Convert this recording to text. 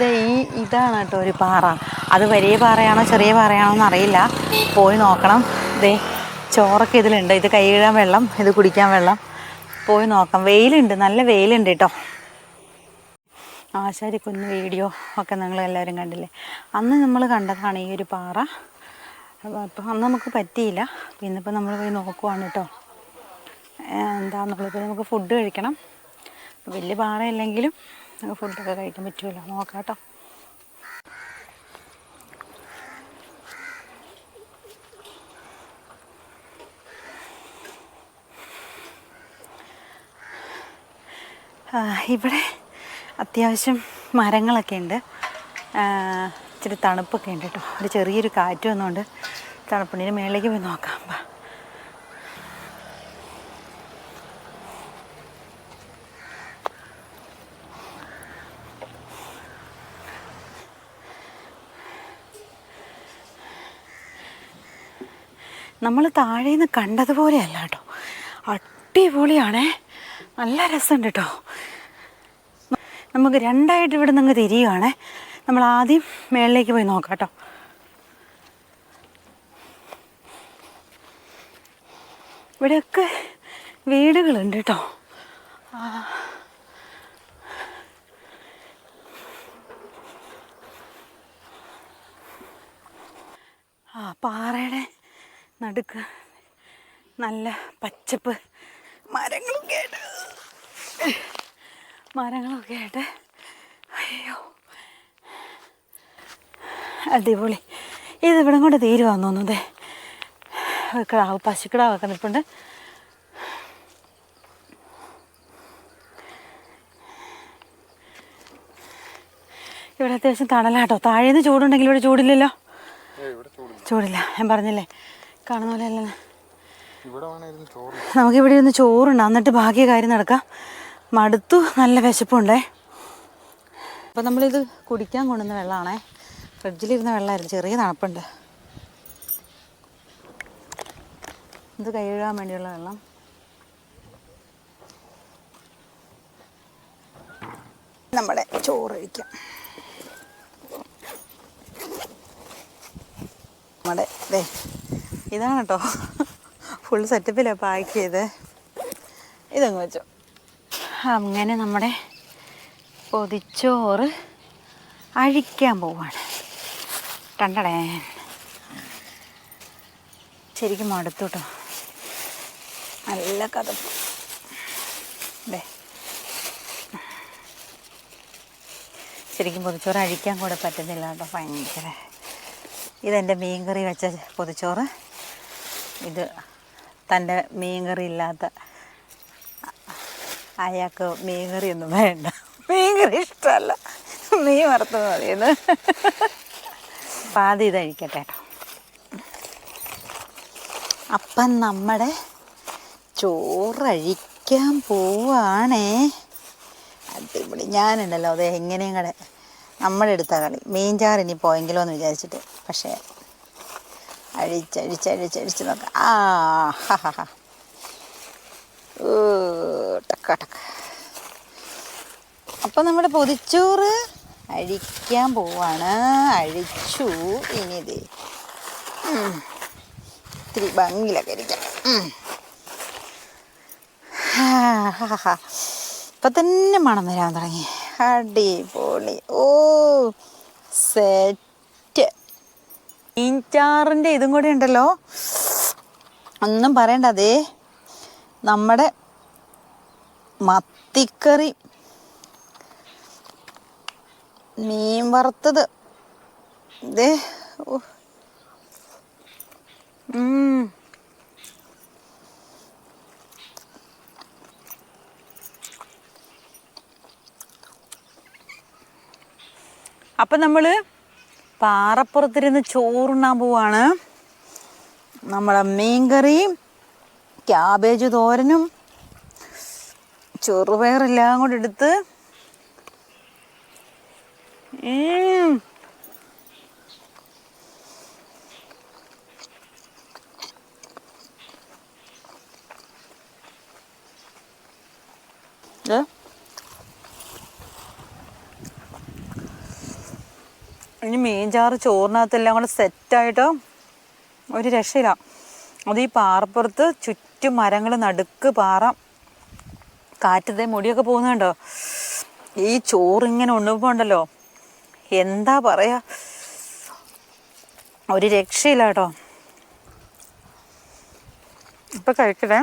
ദേ ഈ ഇതാണ് കേട്ടോ ഒരു പാറ. അത് വലിയ പാറയാണോ ചെറിയ പാറയാണോ എന്ന് അറിയില്ല പോയി നോക്കണം. ദേ ചോറൊക്കെ ഇതിലുണ്ട്. ഇത് കൈ കഴുകാൻ വെള്ളം ഇത് കുടിക്കാൻ വെള്ളം. പോയി നോക്കാം. വെയിലുണ്ട് നല്ല വെയിലുണ്ട് കേട്ടോ. ആശാരി കുന്ന് വീഡിയോ ഒക്കെ നിങ്ങൾ എല്ലാവരും കണ്ടില്ലേ? അന്ന് നമ്മൾ കണ്ടതാണ് ഈ ഒരു പാറ. അപ്പം അന്ന് നമുക്ക് പറ്റിയില്ല. ഇന്നിപ്പോൾ നമ്മൾ പോയി നോക്കുവാണ് കേട്ടോ. എന്താണെന്നുള്ളത് നമുക്ക് ഫുഡ് കഴിക്കണം. വലിയ പാറയല്ലെങ്കിലും ഫുഡൊക്കെ കഴിക്കാൻ പറ്റുമല്ലോ നോക്കാം കേട്ടോ. ഇവിടെ അത്യാവശ്യം മരങ്ങളൊക്കെ ഉണ്ട്. ഇച്ചിരി തണുപ്പൊക്കെ ഉണ്ട് കേട്ടോ. ഒരു ചെറിയൊരു കാറ്റ് വന്നുകൊണ്ട് തണുപ്പിന് മേളിലേക്ക് പോയി നോക്കാം. നമ്മൾ താഴേന്ന് കണ്ടതുപോലെയല്ല കേട്ടോ. അടിപൊളിയാണേ. നല്ല രസമുണ്ട് കേട്ടോ നമുക്ക് രണ്ടായിട്ട് ഇവിടെ നിന്ന് തിരിയുകയാണേ നമ്മൾ ആദ്യം മേളിലേക്ക് പോയി നോക്കാം കേട്ടോ. ഇവിടെയൊക്കെ വീടുകളുണ്ട് കേട്ടോ. ആ പാറയുടെ നടുക്ക്. നല്ല പച്ചപ്പ് മരങ്ങളൊക്കെ ആയിട്ട്. മരങ്ങളൊക്കെ ആയിട്ട്. അയ്യോ. അടിപൊളി. ഇത് ഇവിടെ കൊണ്ട് തീരുവാന്ന് തോന്നുന്നതേ. കിടാവ് പശുക്കിടാവൊക്കെ നിൽപ്പുണ്ട്. ഇവിടെ അത്യാവശ്യം തണലാട്ടോ. താഴേന്ന് ചൂടുണ്ടെങ്കിൽ ഇവിടെ ചൂടില്ലല്ലോ? ചൂടില്ല. ഞാൻ പറഞ്ഞില്ലേ? കാണുന്ന പോലെ അല്ലല്ലോ. നമുക്കിവിടെ ഇരുന്ന് ചോറുണ്ട് എന്നിട്ട് ബാക്കി കാര്യം നടക്കാം. മടുത്തു. നല്ല വിശപ്പുണ്ടേ. അപ്പം നമ്മളിത് കുടിക്കാൻ കൊണ്ടുവന്ന വെള്ളമാണേ ഫ്രിഡ്ജിലിരുന്ന വെള്ളമായിരുന്നു ചെറിയ തണുപ്പുണ്ട്. ഇത് കൈ കഴുകാൻ വേണ്ടിയുള്ള വെള്ളം. നമ്മുടെ ചോറ് കഴിക്കാം. നമ്മുടെ ഇതാണ് കേട്ടോ ഫുൾ സെറ്റപ്പിലാണ് പാക്ക് ചെയ്ത് ഇതങ്ങ് വെച്ചോ. അങ്ങനെ നമ്മുടെ പൊതിച്ചോറ് അഴിക്കാൻ പോവാണ്. കണ്ടടേ. ശരിക്കും മടുത്തു നല്ല ദേ. ശരിക്കും പൊതിച്ചോറ് അഴിക്കാൻ കൂടെ പറ്റുന്നില്ല കേട്ടോ ഭയങ്കര. ഇതെന്റെ മീൻകറി വെച്ച പൊതിച്ചോറ്. ഇത് തന്റെ മീൻകറി ഇല്ലാത്ത അയാൾക്ക് മീൻകറി ഒന്നും വേണ്ട. മീൻകറി ഇഷ്ടമല്ല. മീൻ വറുത്തത് മതിയെന്ന് പാതി ആദ്യം ഇത് അഴിക്കട്ടെ കേട്ടോ. അപ്പം നമ്മുടെ ചോറഴിക്കാൻ പോവാണേ. അടിപൊളി. ഞാനുണ്ടല്ലോ അത് എങ്ങനെയും കൂടെ നമ്മുടെ എടുത്ത കളി. മീൻചാറ് ഇനി പോയെങ്കിലോ എന്ന് വിചാരിച്ചിട്ട്. പക്ഷേ അഴിച്ചഴിച്ചഴിച്ചഴിച്ച് നോക്കാം. ആ ഹാ ഹാ ടക്ക ടക്ക. അപ്പം നമ്മുടെ പൊതിച്ചോറ് അഴിക്കാൻ പോവാണ്. അഴിച്ചു. ഇനി ഇത് ഇത്തിരി ഭംഗിയിലൊക്കെ ഇരിക്കാം. ഇപ്പം. തന്നെ മണം വരാൻ തുടങ്ങി. അടിപൊളി. ഓ സെറ്റ് മീൻചാറിന്റെ ഇതും കൂടെ ഉണ്ടല്ലോ. ഒന്നും പറയണ്ട അതേ നമ്മുടെ മത്തിക്കറി. മീൻ വറുത്തത്. ഇതേ ഓ. അപ്പം നമ്മൾ പാറപ്പുറത്തിരുന്ന് ചോറുണ്ണാൻ പോവാണ്. നമ്മളെ മീൻകറിയും ക്യാബേജ് തോരനും ചെറുപയറെല്ലാം കൂടെ എടുത്ത് ഇനി മീൻചാറ് ചോറിനകത്തെല്ലാം കൂടെ സെറ്റായിട്ട് ഒരു രക്ഷയില്ല. അത് ഈ പാറപ്പുറത്ത് ചുറ്റും മരങ്ങൾ നടുക്ക് പാറ കാറ്റത്തെ മുടിയൊക്കെ പോകുന്നുണ്ടോ ഈ ചോറിങ്ങനെ ഇങ്ങനെ ഉണ്ണുമ്പോണ്ടല്ലോ. എന്താ പറയാ? ഒരു രക്ഷയില്ല കേട്ടോ. ഇപ്പം കഴിക്കട്ടെ.